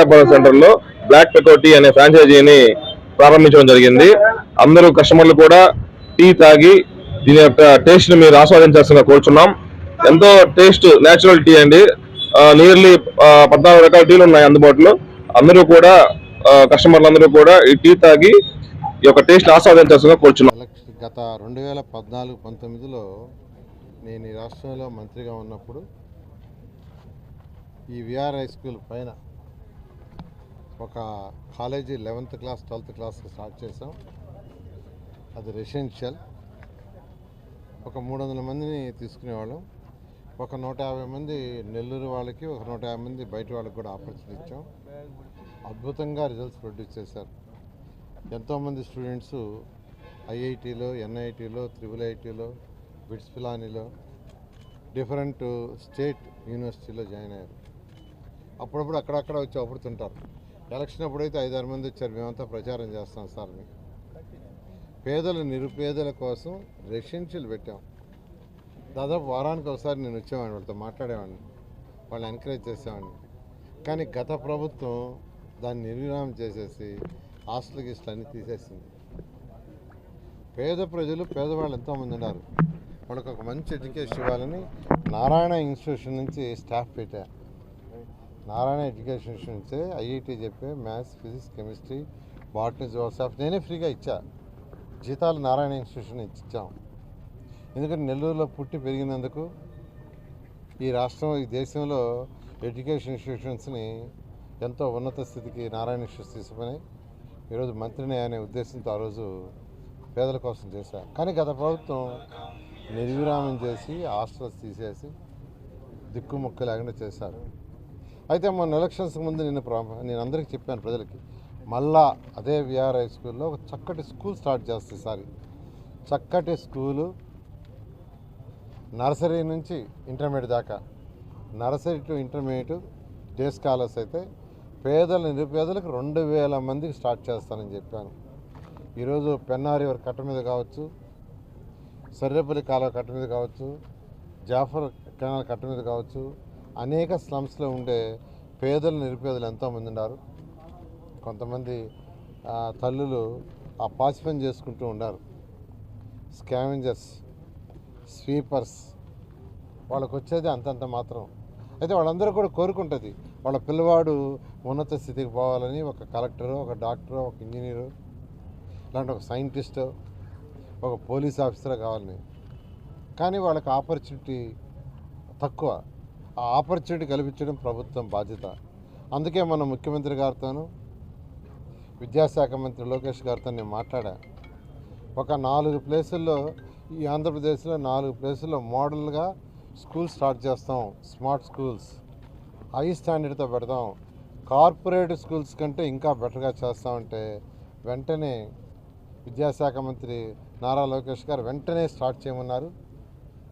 విశాఖపట్నం సెంటర్లో black పెకో tea అనే ఫ్రాంచైజీని ప్రారంభించడం జరిగింది. అందరూ కస్టమర్లు కూడా టీ తాగి దీని యొక్క టేస్ట్ని మీరు ఆస్వాదించాల్సిన కోరుచున్నాం. ఎంతో టేస్ట్ నేచురల్ టీ అండి. నియర్లీ పద్నాలుగు రకాల టీలు ఉన్నాయి అందుబాటులో. అందరూ కూడా కస్టమర్లు అందరూ కూడా ఈ టీ తాగి ఈ యొక్క టేస్ట్ ఆస్వాదించాల్సిన కోరుచున్నాం. గత రెండు వేల పద్నాలుగు పంతొమ్మిదిలో నేను ఈ రాష్ట్రంలో మంత్రిగా ఉన్నప్పుడు ఈ విఆర్ హై స్కూల్ పైన ఒక college eleventh class twelfth class start చేసాం అది రెసిడెన్షియల్. ఒక మూడు వందల మందిని తీసుకునేవాళ్ళం. ఒక నూట యాభై మంది నెల్లూరు వాళ్ళకి ఒక నూట యాభై మంది బయట వాళ్ళకి కూడా ఆపర్చునిటీ ఇచ్చాం. అద్భుతంగా రిజల్ట్స్ ప్రొడ్యూస్ చేశారు. ఎంతోమంది స్టూడెంట్స్ ఐఐటీలో ఎన్ఐటీలో త్రిబుల్ ఐటీలో బిట్స్ పిలానీలో డిఫరెంట్ స్టేట్ యూనివర్సిటీలో జాయిన్ అయ్యారు. అప్పుడప్పుడు అక్కడక్కడ వచ్చి అప్పుడుతుంటారు ఎలక్షన్ అప్పుడైతే ఐదారు మంది వచ్చారు. మేమంతా ప్రచారం చేస్తాం సార్ మీకు. పేదల నిరుపేదల కోసం రెసిడెన్షియల్ పెట్టాం. దాదాపు వారానికి ఒకసారి నేను వచ్చేవాడిని వాళ్ళతో మాట్లాడేవాడిని. వాళ్ళని ఎంకరేజ్ చేసేవాడిని. కానీ గత ప్రభుత్వం దాన్ని నిర్విరామం చేసేసి హాస్టల్ గిస్టల్ తీసేసింది. పేద ప్రజలు పేదవాళ్ళు ఎంతోమంది ఉన్నారు. వాళ్ళకి ఒక మంచి ఎడ్యుకేషన్ ఇవ్వాలని నారాయణ ఇన్స్టిట్యూషన్ నుంచి స్టాఫ్ పెట్టారు నారాయణ ఎడ్యుకేషన్ ఇన్స్టిట్యూట్ ఐఐటి చెప్పే మ్యాథ్స్ ఫిజిక్స్ కెమిస్ట్రీ బాటనీ జోసాఫ్ నేనే ఫ్రీగా ఇచ్చా. జీతాలు నారాయణ ఇన్స్టిట్యూషన్ ఇచ్చి ఇచ్చాం. ఎందుకంటే నెల్లూరులో పుట్టి పెరిగినందుకు ఈ రాష్ట్రం ఈ దేశంలో ఎడ్యుకేషన్ ఇన్స్టిట్యూషన్స్ని ఎంతో ఉన్నత స్థితికి నారాయణ ఇన్స్టిట్యూట్స్ తీసుకుని ఈరోజు మంత్రిని అనే ఉద్దేశంతో ఆ రోజు పేదల కోసం చేశారు కానీ గత ప్రభుత్వం నిర్విరామం చేసి హాస్టల్స్ తీసేసి దిక్కుముక్క లేకుండా చేశారు. అయితే మొన్న ఎలక్షన్స్ ముందు నేను నేను అందరికీ చెప్పాను ప్రజలకి మళ్ళా అదే విఆర్ హై స్కూల్లో ఒక చక్కటి స్కూల్ స్టార్ట్ చేస్తుంది ఈసారి చక్కటి స్కూలు నర్సరీ నుంచి ఇంటర్మీడియట్ దాకా. Nursery to intermediate day scholars అయితే పేదల నిరుపేదలకు రెండు వేల మందికి స్టార్ట్ చేస్తానని చెప్పాను. ఈరోజు పెన్నారి వారి కట్ట మీద కావచ్చు సర్రేపల్లి కాలువ కట్ట మీద కావచ్చు జాఫర్ కెనాల్ కట్ట మీద కావచ్చు అనేక స్లమ్స్లో ఉండే పేదలు నిరుపేదలు ఎంతోమంది ఉన్నారు. కొంతమంది తల్లులు ఆ పాసిఫన్ చేసుకుంటూ ఉన్నారు. స్కావెంజర్స్ స్వీపర్స్ వాళ్ళకు వచ్చేది అంతంత మాత్రం. అయితే వాళ్ళందరూ కూడా కోరుకుంటుంది వాళ్ళ పిల్లవాడు ఉన్నత స్థితికి పోవాలని ఒక కలెక్టరు ఒక డాక్టరు ఒక ఇంజనీరు ఇలాంటి ఒక సైంటిస్టు ఒక పోలీస్ ఆఫీసర్ కావాలని. కానీ వాళ్ళకి ఆపర్చునిటీ తక్కువ. ఆ ఆపర్చునిటీ కల్పించడం ప్రభుత్వం బాధ్యత. అందుకే మన ముఖ్యమంత్రి గారితోనూ విద్యాశాఖ మంత్రి లోకేష్ గారితో నేను మాట్లాడా. ఒక నాలుగు ప్లేసుల్లో ఈ ఆంధ్రప్రదేశ్లో నాలుగు ప్లేసుల్లో మోడల్గా స్కూల్ స్టార్ట్ చేస్తాం. Smart schools. హై స్టాండర్డ్తో పెడతాం కార్పొరేట్ స్కూల్స్ కంటే ఇంకా బెటర్గా చేస్తామంటే వెంటనే విద్యాశాఖ మంత్రి నారా లోకేష్ గారు వెంటనే స్టార్ట్ చేయమన్నారు.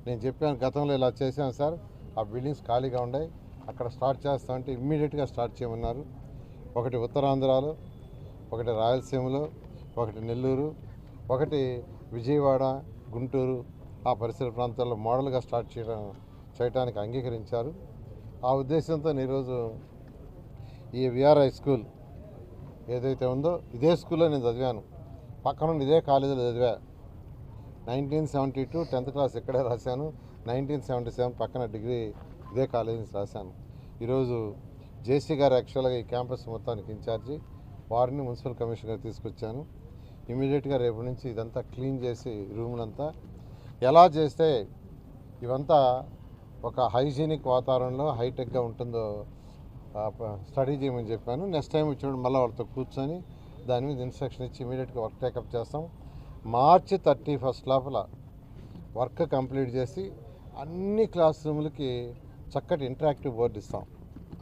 నేను చెప్పాను గతంలో ఇలా చేశాను సార్. ఆ బిల్డింగ్స్ ఖాళీగా ఉన్నాయి. అక్కడ స్టార్ట్ చేస్తామంటే ఇమ్మీడియట్గా స్టార్ట్ చేయమన్నారు. ఒకటి ఉత్తరాంధ్రలో ఒకటి రాయలసీమలో ఒకటి నెల్లూరు ఒకటి విజయవాడ గుంటూరు ఆ పరిసర ప్రాంతాల్లో మోడల్గా స్టార్ట్ చేయడం చేయడానికి అంగీకరించారు. ఆ ఉద్దేశంతో ఈరోజు ఈ విఆర్ హై స్కూల్ ఏదైతే ఉందో ఇదే స్కూల్లో నేను చదివాను. పక్కనుండి ఇదే కాలేజీలో చదివా. Nineteen seventy two tenth class ఇక్కడే రాశాను. నైన్టీన్ సెవెంటీ సెవెన్ పక్కన డిగ్రీ ఇదే కాలేజీ నుంచి రాశాను. ఈరోజు జేసీ గారు యాక్చువల్గా ఈ క్యాంపస్ మొత్తానికి ఇన్ఛార్జి. వారిని మున్సిపల్ కమిషనర్ తీసుకొచ్చాను. ఇమీడియట్గా రేపు నుంచి ఇదంతా క్లీన్ చేసి రూములంతా ఎలా చేస్తే ఇవంతా ఒక హైజీనిక్ వాతావరణంలో హైటెక్గా ఉంటుందో స్టడీ చేయమని చెప్పాను. నెక్స్ట్ టైం వచ్చినప్పుడు మళ్ళీ వాళ్ళతో కూర్చొని దాని మీద ఇన్స్ట్రక్షన్ ఇచ్చి ఇమీడియట్గా వర్క్ టేకప్ చేస్తాం. మార్చి థర్టీ ఫస్ట్ లోపల వర్క్ కంప్లీట్ చేసి అన్ని క్లాస్ రూములకి చక్కటి ఇంటరాక్టివ్ బోర్డు ఇస్తాం.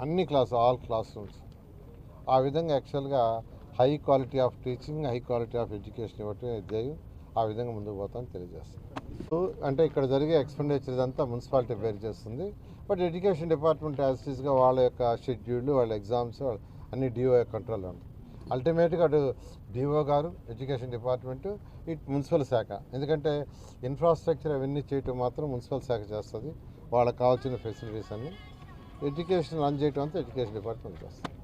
అన్ని క్లాస్ ఆల్ క్లాస్ రూమ్స్ ఆ విధంగా యాక్చువల్గా high quality of teaching high quality of education ఇవ్వటం ధ్యేయం. ఆ విధంగా ముందుకు పోతామని తెలియజేస్తాం. సో అంటే ఇక్కడ జరిగే ఎక్స్పెండిచర్ ఇదంతా మున్సిపాలిటీ బేర్ చేస్తుంది. బట్ ఎడ్యుకేషన్ డిపార్ట్మెంట్ యాజిటీస్గా వాళ్ళ యొక్క షెడ్యూల్ వాళ్ళ ఎగ్జామ్స్ అన్ని డిఓ కంట్రోల్లో ఉంటాయి. అల్టిమేట్గా అటు డిఓ గారు ఎడ్యుకేషన్ డిపార్ట్మెంటు ఇటు మున్సిపల్ శాఖ ఎందుకంటే ఇన్ఫ్రాస్ట్రక్చర్ అవన్నీ చేయటం మాత్రం మున్సిపల్ శాఖ చేస్తుంది. వాళ్ళకి కావాల్సిన ఫెసిలిటీస్ అన్ని ఎడ్యుకేషన్ రన్ చేయటం అంతా ఎడ్యుకేషన్ డిపార్ట్మెంట్ చేస్తుంది.